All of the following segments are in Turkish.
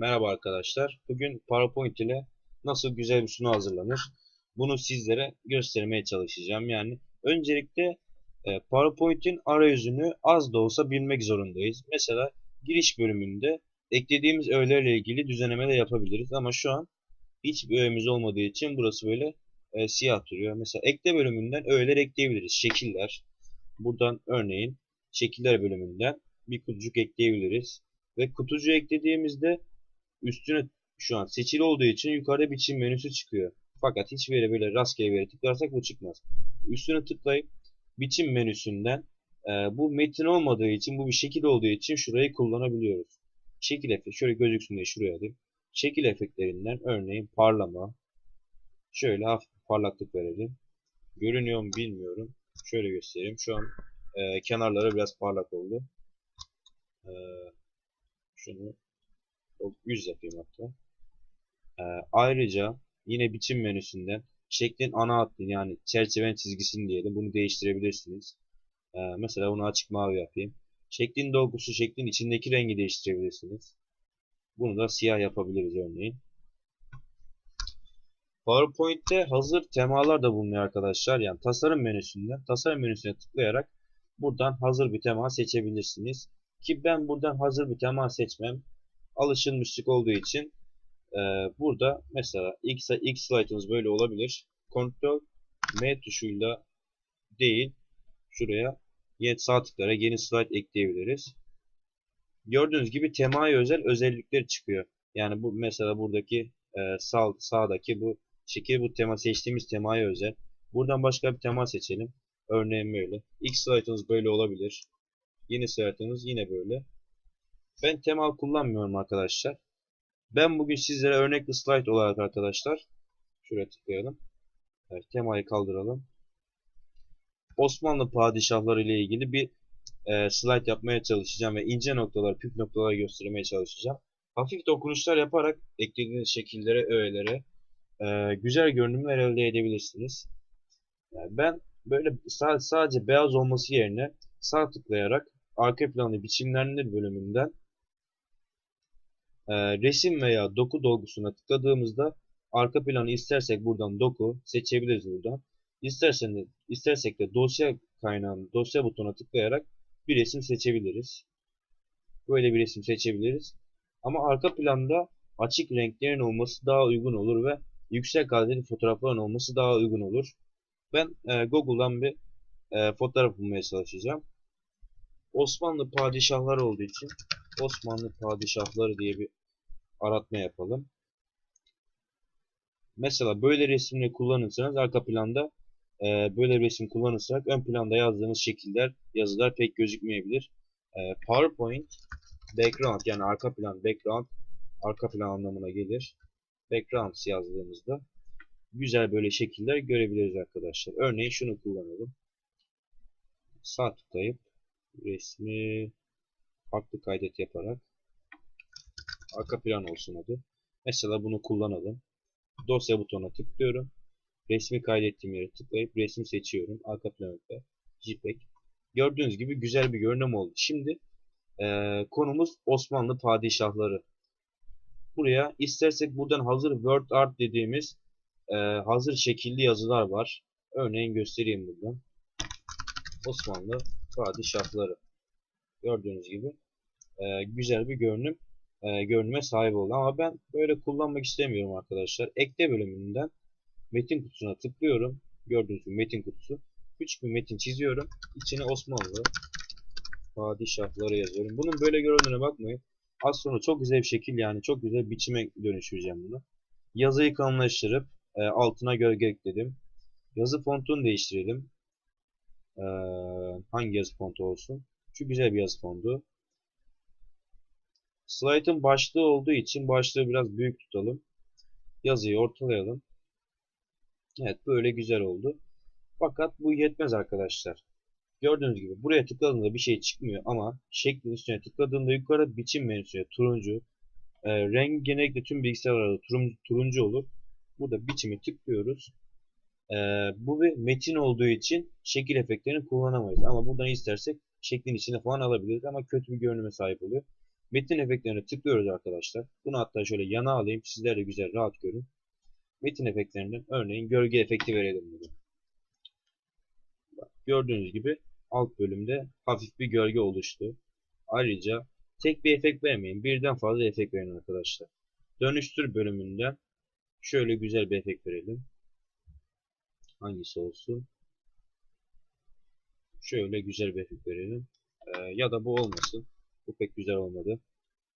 Merhaba arkadaşlar. Bugün PowerPoint ile nasıl güzel bir sunu hazırlanır? Bunu sizlere göstermeye çalışacağım. Yani öncelikle e, PowerPoint'in arayüzünü az da olsa bilmek zorundayız. Mesela giriş bölümünde eklediğimiz öğelerle ilgili düzenleme de yapabiliriz. Ama şu an hiçbir öğemiz olmadığı için burası böyle e, siyah duruyor. Mesela ekle bölümünden öğeler ekleyebiliriz. Şekiller. Buradan örneğin şekiller bölümünden bir kutucuk ekleyebiliriz. Ve kutucuğu eklediğimizde üstüne şu an seçili olduğu için yukarıda biçim menüsü çıkıyor. Fakat hiçbir yere böyle rastgele bir yere tıklarsak bu çıkmaz. Üstüne tıklayıp biçim menüsünden e, bu metin olmadığı için bu bir şekil olduğu için şurayı kullanabiliyoruz. Şekil efekt şöyle gözüksün diye şuraya alayım. Şekil efektlerinden örneğin parlama şöyle hafif parlaklık verelim. Görünüyor mu bilmiyorum. Şöyle göstereyim. Şu an e, kenarları biraz parlak oldu. E, şunu 100 yapayım hatta. Ee, ayrıca yine biçim menüsünden şeklin ana hattını yani çerçevenin çizgisini diyelim bunu değiştirebilirsiniz. Ee, mesela bunu açık mavi yapayım. Şeklin dolgusu şeklin içindeki rengi değiştirebilirsiniz. Bunu da siyah yapabiliriz örneğin. PowerPoint'te hazır temalar da bulunuyor arkadaşlar. Yani tasarım menüsünden tasarım menüsüne tıklayarak buradan hazır bir tema seçebilirsiniz. Ki ben buradan hazır bir tema seçmem alışılmışlık olduğu için e, burada mesela ilk, ilk slide'ımız böyle olabilir. Ctrl M tuşuyla değil şuraya sağ tıklayarak yeni slide ekleyebiliriz. Gördüğünüz gibi temaya özel özellikler çıkıyor. Yani bu mesela buradaki e, sağ, sağdaki bu şekil bu tema seçtiğimiz temaya özel. Buradan başka bir tema seçelim. Örneğin böyle. İlk slide'ımız böyle olabilir. Yeni slide'ımız yine böyle. Ben temal kullanmıyorum arkadaşlar. Ben bugün sizlere örnek slide olarak arkadaşlar şuraya tıklayalım. Evet, temayı kaldıralım. Osmanlı padişahları ile ilgili bir e, slide yapmaya çalışacağım ve ince noktalar, püf noktalar göstermeye çalışacağım. Hafif dokunuşlar yaparak eklediğiniz şekillere, öğelere e, güzel görünümler elde edebilirsiniz. Yani ben böyle sadece beyaz olması yerine sağ tıklayarak arka planı biçimlendir bölümünden e, resim veya doku dolgusuna tıkladığımızda arka planı istersek buradan doku seçebiliriz buradan. İsterseniz, istersek de dosya kaynağını dosya butonuna tıklayarak bir resim seçebiliriz. Böyle bir resim seçebiliriz. Ama arka planda açık renklerin olması daha uygun olur ve yüksek kaliteli fotoğrafların olması daha uygun olur. Ben e, Google'dan bir e, fotoğraf bulmaya çalışacağım. Osmanlı padişahları olduğu için Osmanlı padişahları diye bir aratma yapalım. Mesela böyle resimle kullanırsanız arka planda e, böyle resim kullanırsak ön planda yazdığınız şekiller, yazılar pek gözükmeyebilir. E, PowerPoint background yani arka plan background arka plan anlamına gelir. Background yazdığımızda güzel böyle şekiller görebiliriz arkadaşlar. Örneğin şunu kullanalım. Sağ tıklayıp resmi farklı kaydet yaparak arka plan olsun adı. Mesela bunu kullanalım. Dosya butonuna tıklıyorum. Resmi kaydettiğim yere tıklayıp resmi seçiyorum. Arka planında JPEG. Gördüğünüz gibi güzel bir görünüm oldu. Şimdi e, konumuz Osmanlı padişahları. Buraya istersek buradan hazır Word Art dediğimiz e, hazır şekilli yazılar var. Örneğin göstereyim buradan. Osmanlı padişahları. Gördüğünüz gibi e, güzel bir görünüm e, görünüme sahip oldu. Ama ben böyle kullanmak istemiyorum arkadaşlar. Ekle bölümünden metin kutusuna tıklıyorum. Gördüğünüz gibi metin kutusu. Küçük bir metin çiziyorum. İçine Osmanlı padişahları yazıyorum. Bunun böyle göründüğüne bakmayın. Az sonra çok güzel bir şekil yani çok güzel biçime dönüştüreceğim bunu. Yazıyı kalınlaştırıp e, altına gölge ekledim. Yazı fontunu değiştirelim. E, hangi yazı fontu olsun? Şu güzel bir yazı fontu. Slide'ın başlığı olduğu için başlığı biraz büyük tutalım. Yazıyı ortalayalım. Evet böyle güzel oldu. Fakat bu yetmez arkadaşlar. Gördüğünüz gibi buraya tıkladığında bir şey çıkmıyor ama şeklin üstüne tıkladığında yukarı biçim menüsüne turuncu e, rengi genellikle tüm bilgisayarlarda turuncu, turuncu olur. Burada biçimi tıklıyoruz. E, bu bir metin olduğu için şekil efektlerini kullanamayız. Ama buradan istersek şeklin içine falan alabiliriz ama kötü bir görünüme sahip oluyor. Metin efektlerine tıklıyoruz arkadaşlar. Bunu hatta şöyle yana alayım. Sizler de güzel rahat görün. Metin efektlerinden örneğin gölge efekti verelim burada. Bak, gördüğünüz gibi alt bölümde hafif bir gölge oluştu. Ayrıca tek bir efekt vermeyin. Birden fazla efekt verin arkadaşlar. Dönüştür bölümünden şöyle güzel bir efekt verelim. Hangisi olsun? Şöyle güzel bir efekt verelim. Ee, ya da bu olmasın. Bu pek güzel olmadı.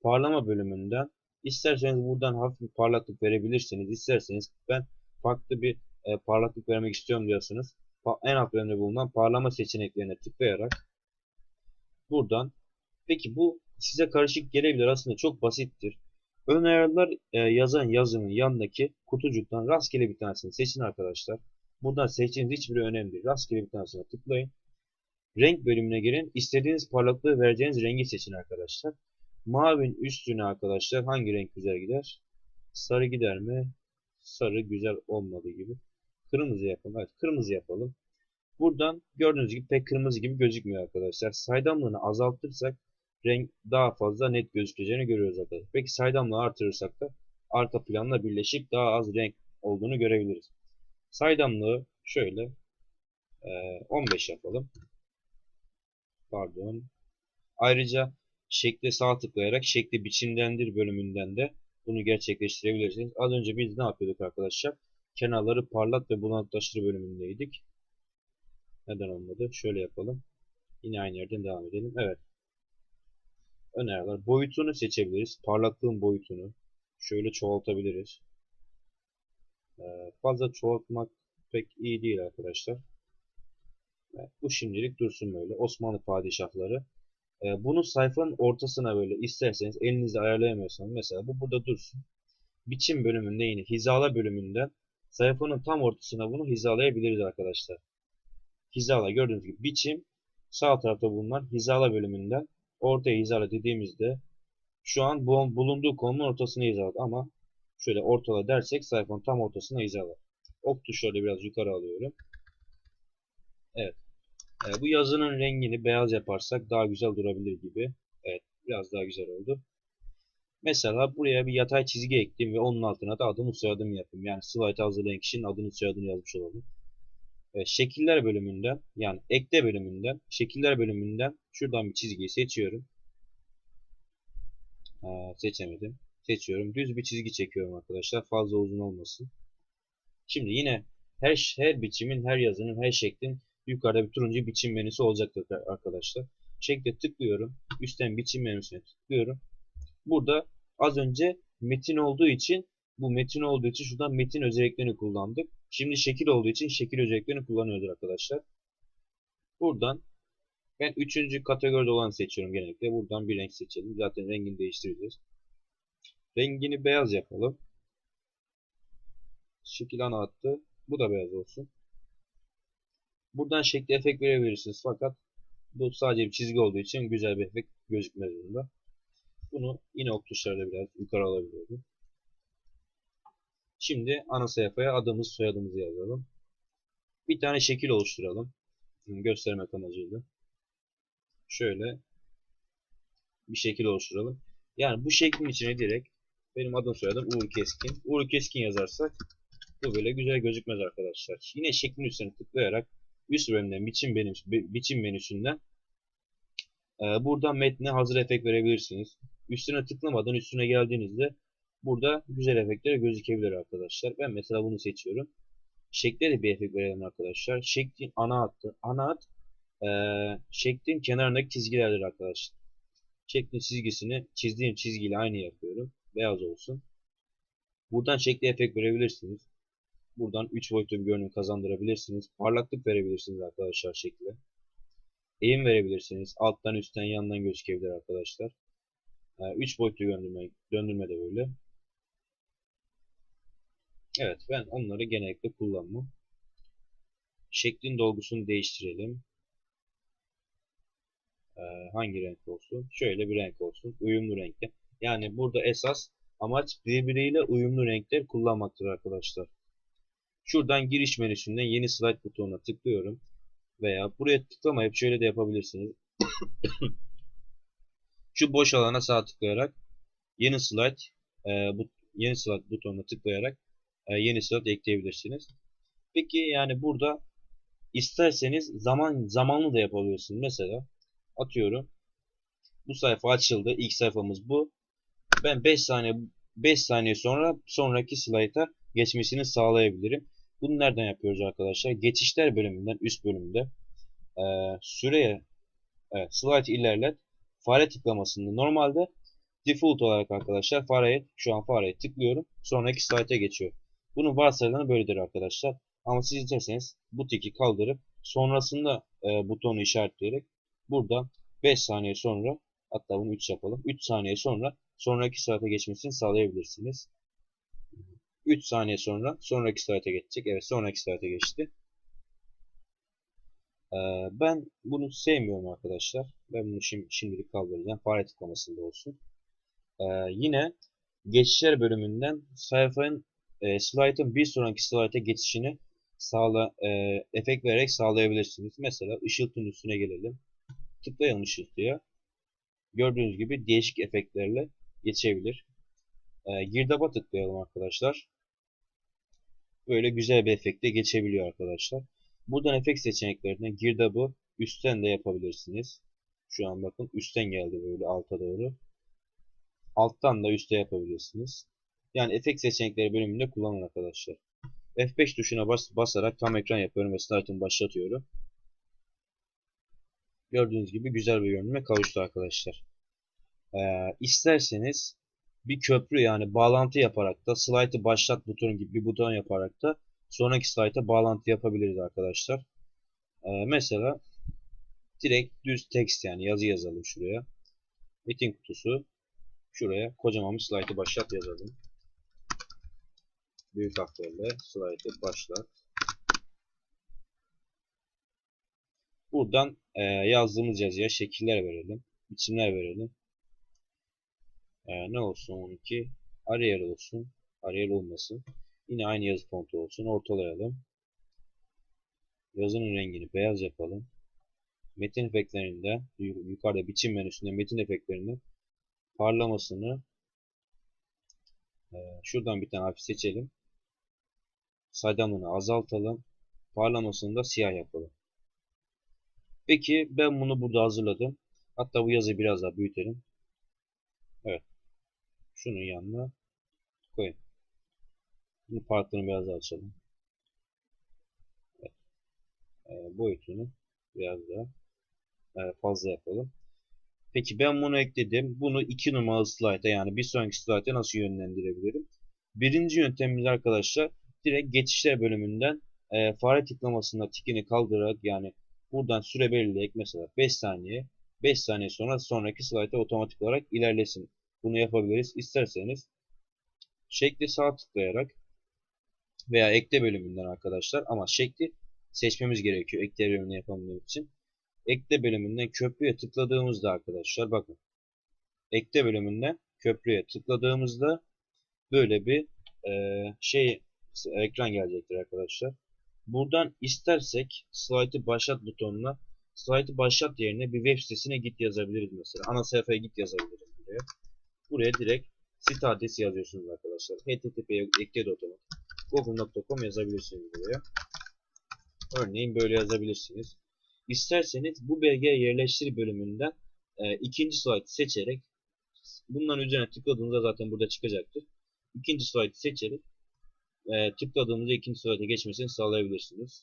Parlama bölümünden isterseniz buradan hafif bir parlaklık verebilirsiniz. İsterseniz ben farklı bir e, parlaklık vermek istiyorum diyorsunuz. Pa en alt bölümde bulunan parlama seçeneklerine tıklayarak buradan peki bu size karışık gelebilir aslında çok basittir. Ön ayarlar e, yazan yazının yanındaki kutucuktan rastgele bir tanesini seçin arkadaşlar. Buradan seçtiğiniz hiçbir önemli değil. Rastgele bir tanesine tıklayın. Renk bölümüne girin. İstediğiniz parlaklığı vereceğiniz rengi seçin arkadaşlar. Mavinin üstüne arkadaşlar hangi renk güzel gider? Sarı gider mi? Sarı güzel olmadığı gibi. Kırmızı yapalım. Evet kırmızı yapalım. Buradan gördüğünüz gibi pek kırmızı gibi gözükmüyor arkadaşlar. Saydamlığını azaltırsak renk daha fazla net gözükeceğini görüyoruz arkadaşlar. Peki saydamlığı artırırsak da arka planla birleşik daha az renk olduğunu görebiliriz. Saydamlığı şöyle 15 yapalım. Pardon. Ayrıca şekle sağ tıklayarak şekli biçimlendir bölümünden de bunu gerçekleştirebilirsiniz. Az önce biz ne yapıyorduk arkadaşlar? Kenarları parlat ve bulanıklaştır bölümündeydik. Neden olmadı? Şöyle yapalım. Yine aynı yerden devam edelim. Evet. Öneriler. Boyutunu seçebiliriz. Parlaklığın boyutunu. Şöyle çoğaltabiliriz. Ee, fazla çoğaltmak pek iyi değil arkadaşlar. Bu şimdilik dursun böyle. Osmanlı padişahları. Ee, bunu sayfanın ortasına böyle isterseniz elinizle ayarlayamıyorsanız mesela bu burada dursun. Biçim bölümünde yine hizala bölümünden sayfanın tam ortasına bunu hizalayabiliriz arkadaşlar. Hizala gördüğünüz gibi biçim sağ tarafta bulunan hizala bölümünden ortaya hizala dediğimizde şu an bu bulunduğu konunun ortasına hizaladı ama şöyle ortala dersek sayfanın tam ortasına hizalar. Ok tuşlarıyla biraz yukarı alıyorum. Evet. E, bu yazının rengini beyaz yaparsak daha güzel durabilir gibi. Evet. Biraz daha güzel oldu. Mesela buraya bir yatay çizgi ekleyeyim ve onun altına da adımı soyadımı yapayım. Yani slide hazırlayan kişinin adını soyadını yazmış olalım. Evet, şekiller bölümünden yani ekle bölümünden şekiller bölümünden şuradan bir çizgiyi seçiyorum. Aa, seçemedim. Seçiyorum. Düz bir çizgi çekiyorum arkadaşlar. Fazla uzun olmasın. Şimdi yine her, her biçimin, her yazının, her şeklin yukarıda bir turuncu biçim menüsü olacaktır arkadaşlar. Şekle tıklıyorum. Üstten biçim menüsüne tıklıyorum. Burada az önce metin olduğu için bu metin olduğu için şuradan metin özelliklerini kullandık. Şimdi şekil olduğu için şekil özelliklerini kullanıyoruz arkadaşlar. Buradan ben üçüncü kategoride olan seçiyorum genellikle. Buradan bir renk seçelim. Zaten rengini değiştireceğiz. Rengini beyaz yapalım. Şekil ana attı. Bu da beyaz olsun. Buradan şekli efekt verebilirsiniz. Fakat bu sadece bir çizgi olduğu için güzel bir efekt gözükmez bunda. Bunu yine ok tuşlarıyla biraz yukarı alabiliyorum. Şimdi ana sayfaya adımız soyadımızı yazalım. Bir tane şekil oluşturalım. Göstermek amacıyla. Şöyle bir şekil oluşturalım. Yani bu şeklin içine direkt benim adım soyadım Uğur Keskin. Uğur Keskin yazarsak bu böyle güzel gözükmez arkadaşlar. Yine şeklin üstüne tıklayarak üst bölümden biçim, benim, biçim menüsünden e, buradan metne hazır efekt verebilirsiniz. Üstüne tıklamadan üstüne geldiğinizde burada güzel efektler gözükebilir arkadaşlar. Ben mesela bunu seçiyorum. Şekle de bir efekt verelim arkadaşlar. Şeklin ana hattı. Ana hat e, şeklin kenarındaki çizgilerdir arkadaşlar. Şeklin çizgisini çizdiğim çizgiyle aynı yapıyorum. Beyaz olsun. Buradan şekli efekt verebilirsiniz. Buradan 3 boyutlu bir görünüm kazandırabilirsiniz. Parlaklık verebilirsiniz arkadaşlar şekle. Eğim verebilirsiniz. Alttan üstten yandan gözükebilir arkadaşlar. 3 boyutlu döndürme, döndürme de böyle. Evet ben onları genellikle kullanmam. Şeklin dolgusunu değiştirelim. Ee, hangi renk olsun? Şöyle bir renk olsun. Uyumlu renkte. Yani burada esas amaç birbiriyle uyumlu renkler kullanmaktır arkadaşlar. Şuradan giriş menüsünden yeni slide butonuna tıklıyorum. Veya buraya tıklamayıp şöyle de yapabilirsiniz. Şu boş alana sağ tıklayarak yeni slide e, bu yeni slide butonuna tıklayarak e, yeni slide ekleyebilirsiniz. Peki yani burada isterseniz zaman zamanlı da yapabilirsiniz. Mesela atıyorum bu sayfa açıldı. İlk sayfamız bu. Ben 5 saniye 5 saniye sonra sonraki slayta geçmesini sağlayabilirim. Bunu nereden yapıyoruz arkadaşlar? Geçişler bölümünden üst bölümde e, süreye evet, slide ilerlet fare tıklamasında normalde default olarak arkadaşlar fareye şu an fareye tıklıyorum. Sonraki slayta geçiyor. Bunun varsayılanı böyledir arkadaşlar. Ama siz isterseniz bu tiki kaldırıp sonrasında e, butonu işaretleyerek burada 5 saniye sonra hatta bunu 3 yapalım. 3 saniye sonra sonraki slayta geçmesini sağlayabilirsiniz. 3 saniye sonra sonraki slayta geçecek. Evet sonraki slayta geçti. Ee, ben bunu sevmiyorum arkadaşlar. Ben bunu şimdi, şimdilik kaldıracağım. Fare tıklamasında olsun. Ee, yine geçişler bölümünden sayfanın e, slaytın bir sonraki slayta geçişini sağla, e, efekt vererek sağlayabilirsiniz. Mesela ışıltının üstüne gelelim. Tıklayalım ışıltıya. Gördüğünüz gibi değişik efektlerle geçebilir. E, girdaba tıklayalım arkadaşlar. Böyle güzel bir efekte geçebiliyor arkadaşlar. Buradan efekt seçeneklerine girdabı üstten de yapabilirsiniz. Şu an bakın üstten geldi böyle alta doğru. Alttan da üste yapabilirsiniz. Yani efekt seçenekleri bölümünde kullanın arkadaşlar. F5 tuşuna bas basarak tam ekran yapıyorum ve slide'ımı başlatıyorum. Gördüğünüz gibi güzel bir görünüme kavuştu arkadaşlar. Ee, isterseniz bir köprü yani bağlantı yaparak da slide'ı başlat butonu gibi bir buton yaparak da sonraki slayta bağlantı yapabiliriz arkadaşlar. Ee, mesela direkt düz text yani yazı yazalım şuraya. Metin kutusu şuraya kocaman bir slaytı başlat yazalım. Büyük harflerle slaytı başlat. Buradan e, yazdığımız yazıya şekiller verelim. isimler verelim. E, ne olsun onunki? Arial olsun. Arial olmasın. Yine aynı yazı fontu olsun. Ortalayalım. Yazının rengini beyaz yapalım. Metin efektlerinde yukarıda biçim menüsünde metin efektlerinin parlamasını e, şuradan bir tane harf seçelim. Saydamlığını azaltalım. Parlamasını da siyah yapalım. Peki ben bunu burada hazırladım. Hatta bu yazıyı biraz daha büyütelim. Evet. Şunun yanına koyayım. Bunu farklarını biraz daha açalım. Evet. E, boyutunu biraz daha e, fazla yapalım. Peki ben bunu ekledim. Bunu iki numaralı slayta yani bir sonraki slayta nasıl yönlendirebilirim? Birinci yöntemimiz arkadaşlar direkt geçişler bölümünden e, fare tıklamasında tikini kaldırarak yani buradan süre belirleyerek mesela 5 saniye 5 saniye sonra sonraki slayta otomatik olarak ilerlesin. Bunu yapabiliriz. İsterseniz şekli sağ tıklayarak veya ekle bölümünden arkadaşlar ama şekli seçmemiz gerekiyor ekle bölümünü yapabilmemiz için. Ekle bölümünden köprüye tıkladığımızda arkadaşlar bakın ekle bölümünden köprüye tıkladığımızda böyle bir e, şey ekran gelecektir arkadaşlar. Buradan istersek slide'ı başlat butonuna slide'ı başlat yerine bir web sitesine git yazabiliriz mesela. Ana sayfaya git yazabiliriz buraya. Buraya direkt site adresi yazıyorsunuz arkadaşlar. http'ye ekledi otomatik. google.com yazabilirsiniz buraya. Örneğin böyle yazabilirsiniz. İsterseniz bu belgeye yerleştir bölümünden e, ikinci slide seçerek bunların üzerine tıkladığınızda zaten burada çıkacaktır. İkinci slide seçerek e, tıkladığımızda ikinci slayta geçmesini sağlayabilirsiniz.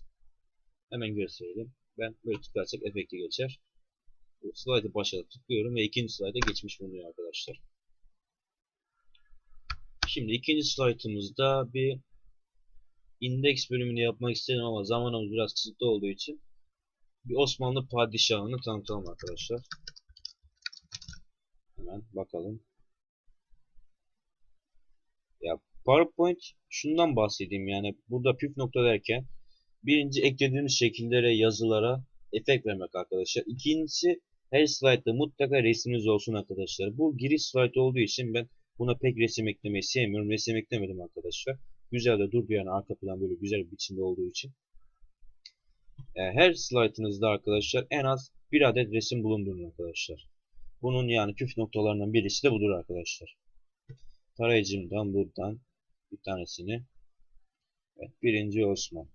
Hemen gösterelim. Ben böyle tıklarsak efekti geçer. Slide'ı başlatıp tıklıyorum ve ikinci slayta geçmiş bulunuyor arkadaşlar. Şimdi ikinci slaytımızda bir indeks bölümünü yapmak istedim ama zamanımız biraz kısıtlı olduğu için bir Osmanlı padişahını tanıtalım arkadaşlar. Hemen bakalım. Ya PowerPoint şundan bahsedeyim yani burada püf nokta derken birinci eklediğimiz şekillere, yazılara efekt vermek arkadaşlar. İkincisi her slaytta mutlaka resminiz olsun arkadaşlar. Bu giriş slide olduğu için ben buna pek resim eklemeyi sevmiyorum. Resim eklemedim arkadaşlar. Güzel de dur bir yani arka plan böyle güzel bir biçimde olduğu için. Her slaytınızda arkadaşlar en az bir adet resim bulundurun arkadaşlar. Bunun yani püf noktalarından birisi de budur arkadaşlar. Tarayıcımdan buradan bir tanesini evet, birinci Osman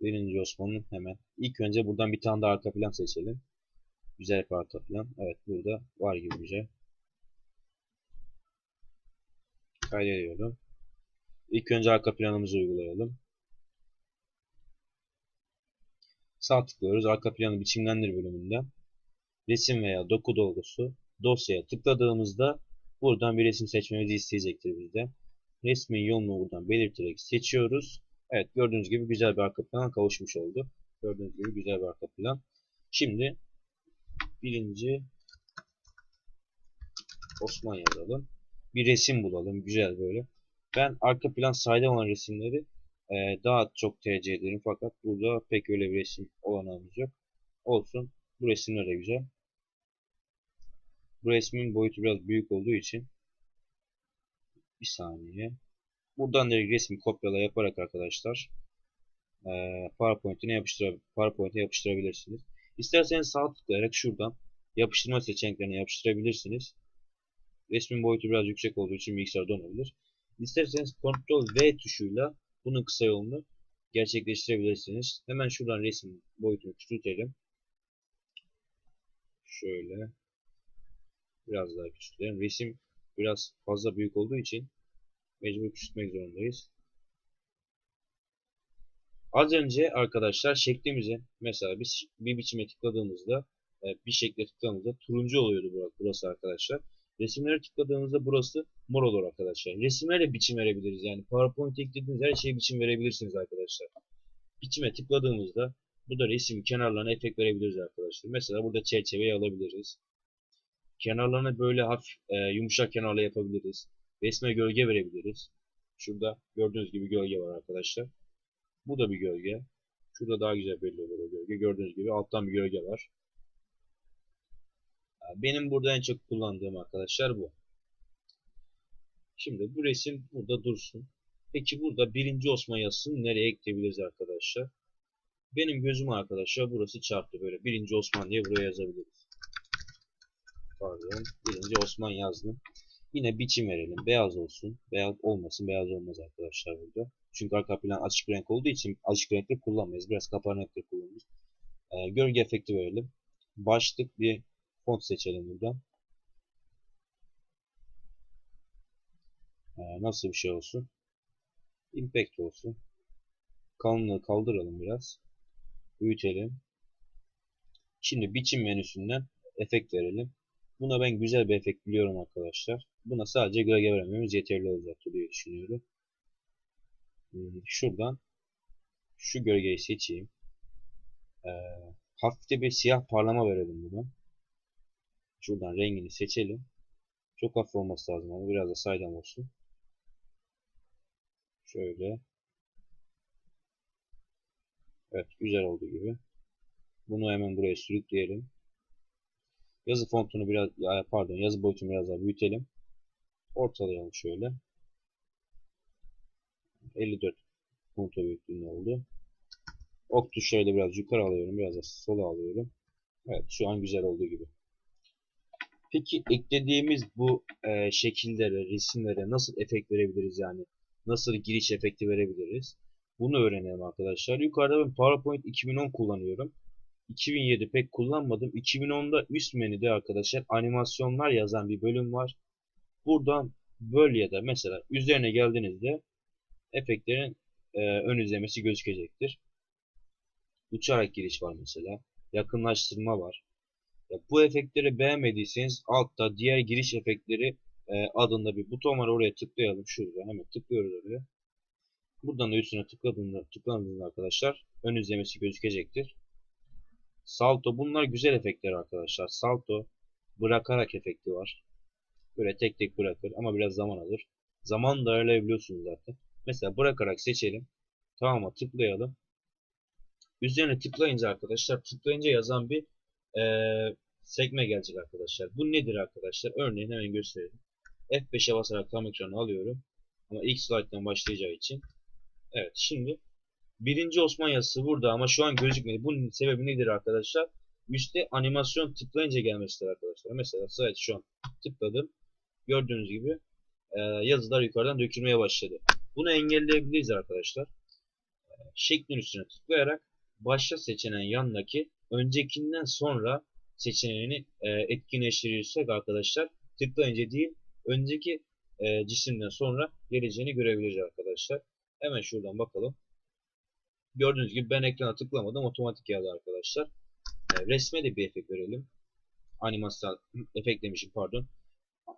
birinci Osman'ın hemen ilk önce buradan bir tane daha arka plan seçelim. Güzel bir arka plan. Evet burada var gibi güzel. Kaydediyorum. İlk önce arka planımızı uygulayalım. Sağ tıklıyoruz. Arka planı biçimlendir bölümünde. Resim veya doku dolgusu. Dosyaya tıkladığımızda buradan bir resim seçmemizi isteyecektir bizde. Resmin yolunu buradan belirterek seçiyoruz. Evet gördüğünüz gibi güzel bir arka plana kavuşmuş oldu. Gördüğünüz gibi güzel bir arka plan. Şimdi birinci Osman yazalım. Bir resim bulalım. Güzel böyle. Ben arka plan sayda olan resimleri e, daha çok tercih ederim. Fakat burada pek öyle bir resim olanağımız yok. Olsun. Bu resimler de güzel. Bu resmin boyutu biraz büyük olduğu için bir saniye. Buradan direkt resmi kopyala yaparak arkadaşlar e, PowerPoint'ine yapıştıra PowerPoint'e yapıştırabilirsiniz. İsterseniz sağ tıklayarak şuradan yapıştırma seçeneklerine yapıştırabilirsiniz. Resmin boyutu biraz yüksek olduğu için bilgisayar donabilir. İsterseniz Ctrl V tuşuyla bunun kısa yolunu gerçekleştirebilirsiniz. Hemen şuradan resim boyutunu küçültelim. Şöyle. Biraz daha küçültelim. Resim biraz fazla büyük olduğu için mecbur küçültmek zorundayız. Az önce arkadaşlar şeklimizi mesela biz bir biçime tıkladığımızda e, bir şekle tıkladığımızda turuncu oluyordu burası arkadaşlar. Resimlere tıkladığımızda burası mor olur arkadaşlar. Resimlere biçim verebiliriz. Yani PowerPoint eklediğiniz her şeye biçim verebilirsiniz arkadaşlar. Biçime tıkladığımızda bu da resim kenarlarına efekt verebiliriz arkadaşlar. Mesela burada çerçeveyi alabiliriz. Kenarlarına böyle hafif e, yumuşak kenarla yapabiliriz. Resme gölge verebiliriz. Şurada gördüğünüz gibi gölge var arkadaşlar. Bu da bir gölge. Şurada daha güzel belli olur o gölge. Gördüğünüz gibi alttan bir gölge var. Benim burada en çok kullandığım arkadaşlar bu. Şimdi bu resim burada dursun. Peki burada birinci Osman yazısını nereye ekleyebiliriz arkadaşlar? Benim gözüm arkadaşlar burası çarptı böyle. Birinci Osman diye buraya yazabiliriz. Pardon. Birinci Osman yazdım. Yine biçim verelim. Beyaz olsun. Beyaz olmasın. Beyaz olmaz arkadaşlar burada. Çünkü arka plan açık renk olduğu için açık renkli kullanmayız. Biraz kapalı renkli kullanırız. Ee, gölge efekti verelim. Başlık bir font seçelim buradan. Ee, nasıl bir şey olsun? Impact olsun. Kalınlığı kaldıralım biraz. Büyütelim. Şimdi biçim menüsünden efekt verelim. Buna ben güzel bir efekt biliyorum arkadaşlar. Buna sadece gölge vermemiz yeterli olacaktır diye düşünüyorum. Hmm, şuradan şu gölgeyi seçeyim. Ee, hafif bir siyah parlama verelim buna. Şuradan rengini seçelim. Çok hafif olması lazım ama biraz da saydam olsun. Şöyle. Evet güzel oldu gibi. Bunu hemen buraya sürükleyelim. Yazı fontunu biraz pardon yazı boyutunu biraz daha büyütelim. Ortalayalım şöyle. 54 punto büyüklüğünde oldu. Ok tuşlarıyla biraz yukarı alıyorum. Biraz da sola alıyorum. Evet şu an güzel olduğu gibi. Peki eklediğimiz bu e, şekillere, resimlere nasıl efekt verebiliriz yani? Nasıl giriş efekti verebiliriz? Bunu öğrenelim arkadaşlar. Yukarıda ben PowerPoint 2010 kullanıyorum. 2007 pek kullanmadım. 2010'da üst menüde arkadaşlar animasyonlar yazan bir bölüm var. Buradan böl ya da mesela üzerine geldiğinizde efektlerin e, ön izlemesi gözükecektir. Uçarak giriş var mesela. Yakınlaştırma var. Ya, bu efektleri beğenmediyseniz altta diğer giriş efektleri e, adında bir buton var. Oraya tıklayalım. Şurada hemen tıklıyoruz oraya. Buradan da üstüne tıkladığında, tıkladığında arkadaşlar ön izlemesi gözükecektir. Salto bunlar güzel efektler arkadaşlar. Salto bırakarak efekti var. Böyle tek tek bırakır ama biraz zaman alır. Zaman da ayarlayabiliyorsunuz zaten. Mesela bırakarak seçelim. Tamam tıklayalım. Üzerine tıklayınca arkadaşlar tıklayınca yazan bir e, sekme gelecek arkadaşlar. Bu nedir arkadaşlar? Örneğin hemen gösterelim. F5'e basarak tam ekranı alıyorum. Ama ilk slide'dan başlayacağı için. Evet şimdi birinci Osman yazısı burada ama şu an gözükmedi. Bunun sebebi nedir arkadaşlar? üstte animasyon tıklayınca gelmesidir arkadaşlar. Mesela slide şu an tıkladım. Gördüğünüz gibi e, yazılar yukarıdan dökülmeye başladı. Bunu engelleyebiliriz arkadaşlar. Şeklin üstüne tıklayarak başla seçeneğin yanındaki öncekinden sonra seçeneğini e, etkinleştirirsek arkadaşlar tıklayınca değil önceki e, cisimden sonra geleceğini görebiliriz arkadaşlar. Hemen şuradan bakalım. Gördüğünüz gibi ben ekrana tıklamadım otomatik geldi arkadaşlar. E, resme de bir efekt verelim. Animasyon efekt demişim pardon.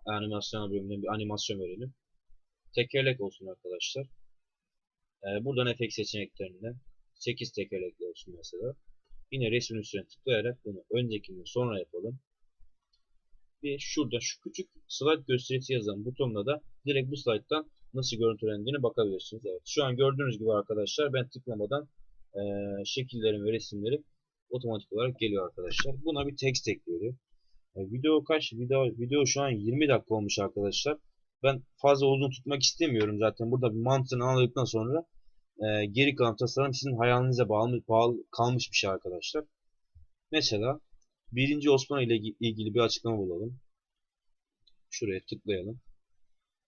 Animasyon bölümünden bir animasyon verelim. Tekerlek olsun arkadaşlar. E, buradan efekt seçeneklerinden 8 tekerlekli olsun mesela. Yine resmin üstüne tıklayarak bunu öncekinden sonra yapalım. Ve şurada şu küçük slide gösterisi yazan butonla da direkt bu slide'dan nasıl görüntülendiğini bakabilirsiniz. Evet, şu an gördüğünüz gibi arkadaşlar ben tıklamadan e, şekillerim ve resimleri otomatik olarak geliyor arkadaşlar. Buna bir text ekleyelim. E, video kaç? Video, video şu an 20 dakika olmuş arkadaşlar. Ben fazla uzun tutmak istemiyorum zaten. Burada bir mantığını anladıktan sonra e, geri kalan tasarım sizin hayalinize bağlı, bağlı kalmış bir şey arkadaşlar. Mesela 1. Osmanlı ile ilgili bir açıklama bulalım. Şuraya tıklayalım.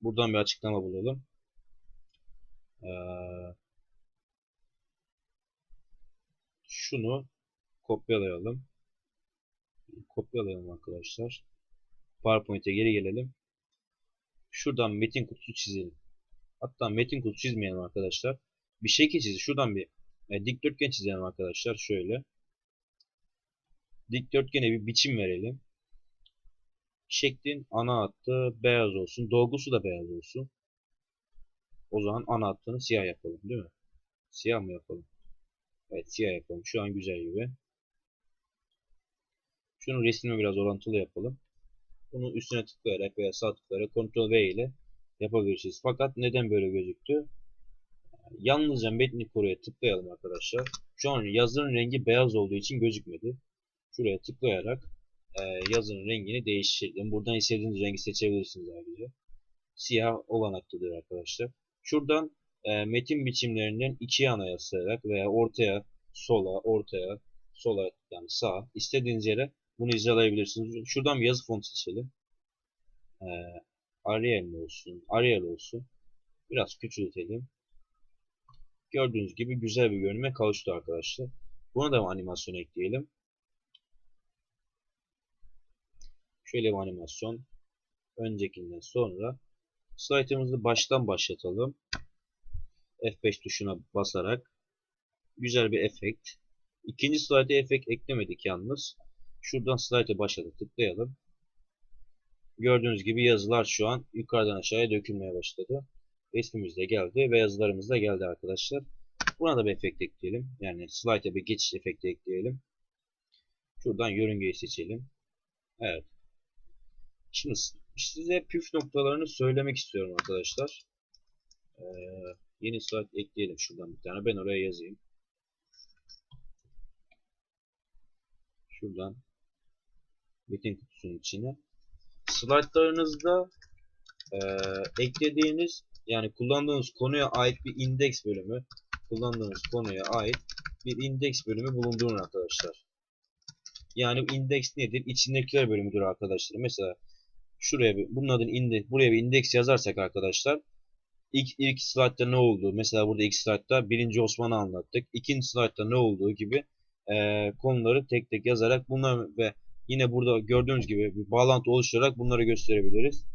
Buradan bir açıklama bulalım. Ee, şunu kopyalayalım. Kopyalayalım arkadaşlar. PowerPoint'e geri gelelim. Şuradan metin kutusu çizelim. Hatta metin kutusu çizmeyelim arkadaşlar. Bir şekil çizelim. Şuradan bir e, dikdörtgen çizelim arkadaşlar. Şöyle. Dikdörtgene bir biçim verelim. Şeklin ana hattı beyaz olsun. Dolgusu da beyaz olsun. O zaman ana hattını siyah yapalım değil mi? Siyah mı yapalım? Evet siyah yapalım. Şu an güzel gibi. Şunu resmi biraz orantılı yapalım. Bunu üstüne tıklayarak veya sağ tıklayarak Ctrl V ile yapabilirsiniz. Fakat neden böyle gözüktü? Yalnızca metni koruya tıklayalım arkadaşlar. Şu an yazının rengi beyaz olduğu için gözükmedi. Şuraya tıklayarak e, yazının rengini değiştirdim. Buradan istediğiniz rengi seçebilirsiniz ayrıca. Siyah olanaklıdır arkadaşlar. Şuradan e, metin biçimlerinden ikiye ana yaslayarak veya ortaya, sola, ortaya, sola yani sağ istediğiniz yere bunu izalayabilirsiniz. Şuradan bir yazı fontu seçelim. E, Arial olsun, Arial olsun. Biraz küçültelim. Gördüğünüz gibi güzel bir görünüme kavuştu arkadaşlar. Buna da animasyon ekleyelim. Şöyle bir animasyon. Öncekinden sonra slaytımızı baştan başlatalım. F5 tuşuna basarak güzel bir efekt. İkinci slayta efekt eklemedik yalnız. Şuradan slayta başladı tıklayalım. Gördüğünüz gibi yazılar şu an yukarıdan aşağıya dökülmeye başladı. Resmimiz de geldi ve yazılarımız da geldi arkadaşlar. Buna da bir efekt ekleyelim. Yani slide'e bir geçiş efekti ekleyelim. Şuradan yörüngeyi seçelim. Evet. Şimdi size püf noktalarını söylemek istiyorum arkadaşlar. Ee, yeni slide ekleyelim şuradan bir tane. Ben oraya yazayım. Şuradan metin kutusunun içine. Slaytlarınızda e, eklediğiniz yani kullandığınız konuya ait bir indeks bölümü kullandığınız konuya ait bir indeks bölümü bulundurun arkadaşlar. Yani indeks nedir? İçindekiler bölümüdür arkadaşlar. Mesela şuraya bir bunun adını indeks buraya bir indeks yazarsak arkadaşlar ilk ilk slaytta ne oldu? Mesela burada ilk slaytta birinci Osman'ı anlattık. İkinci slaytta ne olduğu gibi e, konuları tek tek yazarak bunlar ve yine burada gördüğünüz gibi bir bağlantı oluşturarak bunları gösterebiliriz.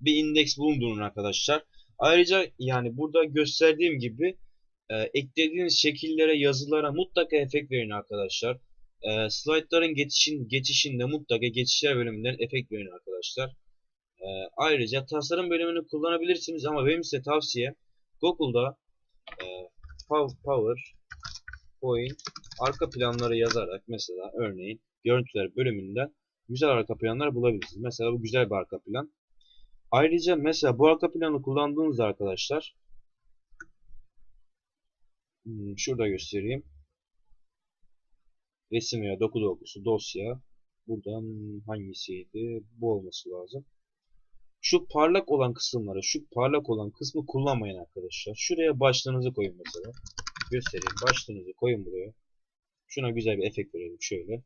Bir indeks bulundurun arkadaşlar. Ayrıca yani burada gösterdiğim gibi e, eklediğiniz şekillere, yazılara mutlaka efekt verin arkadaşlar. E, slaytların geçişin, geçişinde mutlaka geçişler bölümünden efekt verin arkadaşlar. E, ayrıca tasarım bölümünü kullanabilirsiniz ama benim size tavsiye Google'da e, PowerPoint arka planları yazarak mesela örneğin görüntüler bölümünden güzel arka planlar bulabilirsiniz. Mesela bu güzel bir arka plan. Ayrıca mesela bu arka planı kullandığınızda arkadaşlar hmm, şurada göstereyim. Resim veya doku dolgusu dosya buradan hangisiydi? Bu olması lazım. Şu parlak olan kısımları, şu parlak olan kısmı kullanmayın arkadaşlar. Şuraya başlığınızı koyun mesela. göstereyim. Başlığınızı koyun buraya. Şuna güzel bir efekt verelim şöyle.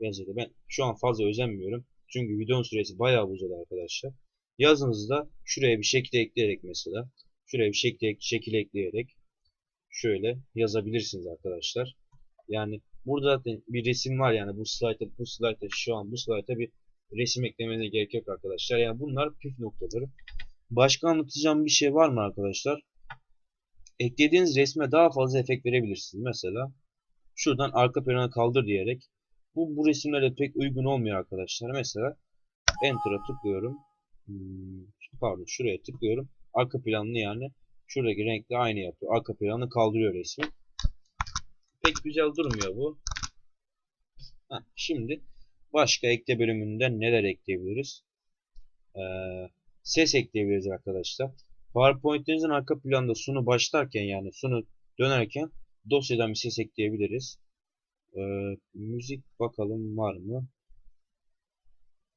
Yazıda ben şu an fazla özenmiyorum. Çünkü videonun süresi bayağı uzadı arkadaşlar. Yazınızda şuraya bir şekil ekleyerek mesela. Şuraya bir şekil, şekil ekleyerek şöyle yazabilirsiniz arkadaşlar. Yani burada zaten bir resim var yani bu slayta bu slayta şu an bu slayta bir resim eklemenize gerek yok arkadaşlar. Yani bunlar püf noktaları. Başka anlatacağım bir şey var mı arkadaşlar? Eklediğiniz resme daha fazla efekt verebilirsiniz. Mesela şuradan arka planı kaldır diyerek bu, bu resimlere pek uygun olmuyor arkadaşlar. Mesela Enter'a tıklıyorum. Hmm, pardon şuraya tıklıyorum. Arka planını yani şuradaki renkle aynı yapıyor. Arka planı kaldırıyor resmi. Pek güzel durmuyor bu. Heh, şimdi başka ekle bölümünden neler ekleyebiliriz? Ee, ses ekleyebiliriz arkadaşlar. PowerPoint'inizin arka planda sunu başlarken yani sunu dönerken dosyadan bir ses ekleyebiliriz. Ee, müzik bakalım var mı?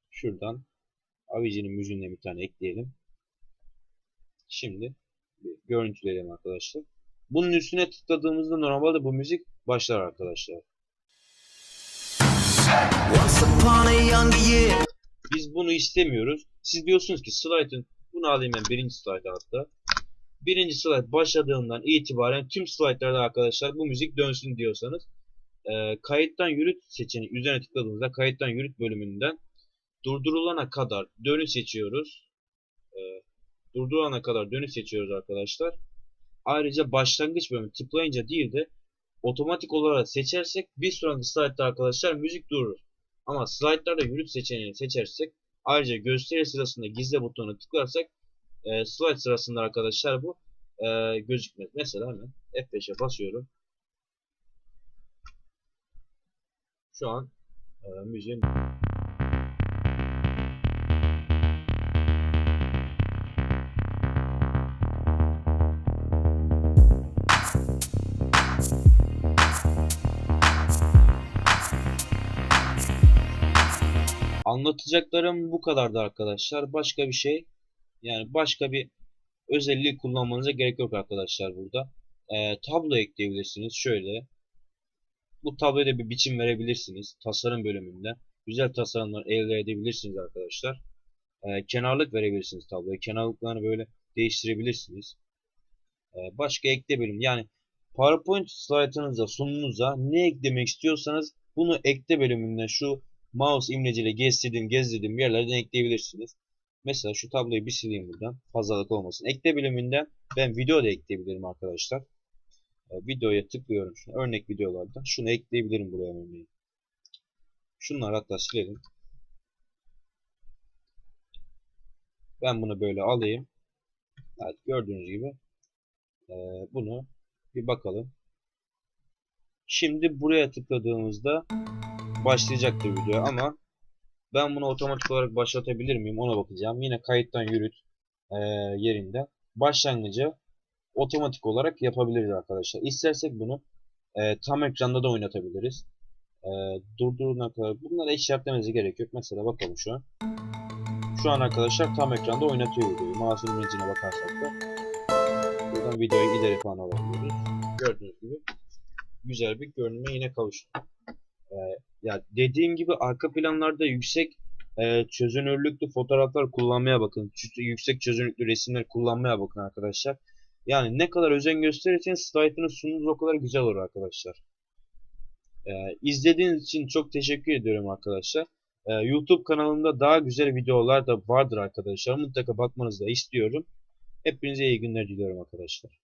Şuradan Avicii'nin müziğine bir tane ekleyelim. Şimdi görüntüleyelim arkadaşlar. Bunun üstüne tıkladığımızda normalde bu müzik başlar arkadaşlar. Biz bunu istemiyoruz. Siz diyorsunuz ki slide'ın bunu alayım ben birinci slide hatta. Birinci slide başladığından itibaren tüm slide'larda arkadaşlar bu müzik dönsün diyorsanız e, kayıttan yürüt seçeneği üzerine tıkladığınızda kayıttan yürüt bölümünden durdurulana kadar dönü seçiyoruz. E, durdurulana kadar dönü seçiyoruz arkadaşlar. Ayrıca başlangıç bölümü tıklayınca değil de otomatik olarak seçersek bir sonraki slide'da arkadaşlar müzik durur. Ama slaytlarda yürüt seçeneğini seçersek ayrıca gösteri sırasında gizle butonuna tıklarsak e, slide sırasında arkadaşlar bu e, gözükmez. Mesela hemen F5'e basıyorum. Şu an e, müziğin Anlatacaklarım bu kadardı arkadaşlar. Başka bir şey yani başka bir özelliği kullanmanıza gerek yok arkadaşlar burada. Ee, tablo ekleyebilirsiniz. Şöyle. Bu tabloya da bir biçim verebilirsiniz. Tasarım bölümünde. Güzel tasarımlar elde edebilirsiniz arkadaşlar. Ee, kenarlık verebilirsiniz tabloya. Kenarlıklarını böyle değiştirebilirsiniz. Ee, başka ekle bölüm. Yani PowerPoint slaytınıza, sununuza ne eklemek istiyorsanız bunu ekle bölümünden şu mouse imleciyle gezdirdiğim gezdirdiğim yerlerden ekleyebilirsiniz. Mesela şu tabloyu bir sileyim buradan. Fazlalık olmasın. Ekle bölümünden ben video da ekleyebilirim arkadaşlar. E, videoya tıklıyorum. Şu örnek videolardan. Şunu ekleyebilirim buraya örneğin. Şunları hatta silelim. Ben bunu böyle alayım. Evet gördüğünüz gibi e, bunu bir bakalım. Şimdi buraya tıkladığımızda başlayacaktır video ama ben bunu otomatik olarak başlatabilir miyim ona bakacağım. Yine kayıttan yürüt e, yerinde başlangıcı otomatik olarak yapabiliriz arkadaşlar. İstersek bunu e, tam ekranda da oynatabiliriz. E, durduruna kadar bunlara işaretlemenize gerek yok. Mesela bakalım şu an. Şu an arkadaşlar tam ekranda oynatıyor videoyu. Mouse'un imlecine bakarsak da buradan videoyu ileri falan alabiliyoruz. Gördüğünüz gibi güzel bir görünüme yine kavuştuk. E, ya dediğim gibi arka planlarda yüksek e, çözünürlüklü fotoğraflar kullanmaya bakın. Yüksek çözünürlüklü resimler kullanmaya bakın arkadaşlar. Yani ne kadar özen gösterirseniz slaytınız sununuz o kadar güzel olur arkadaşlar. E, izlediğiniz için çok teşekkür ediyorum arkadaşlar. E, YouTube kanalımda daha güzel videolar da vardır arkadaşlar. Mutlaka bakmanızı da istiyorum. Hepinize iyi günler diliyorum arkadaşlar.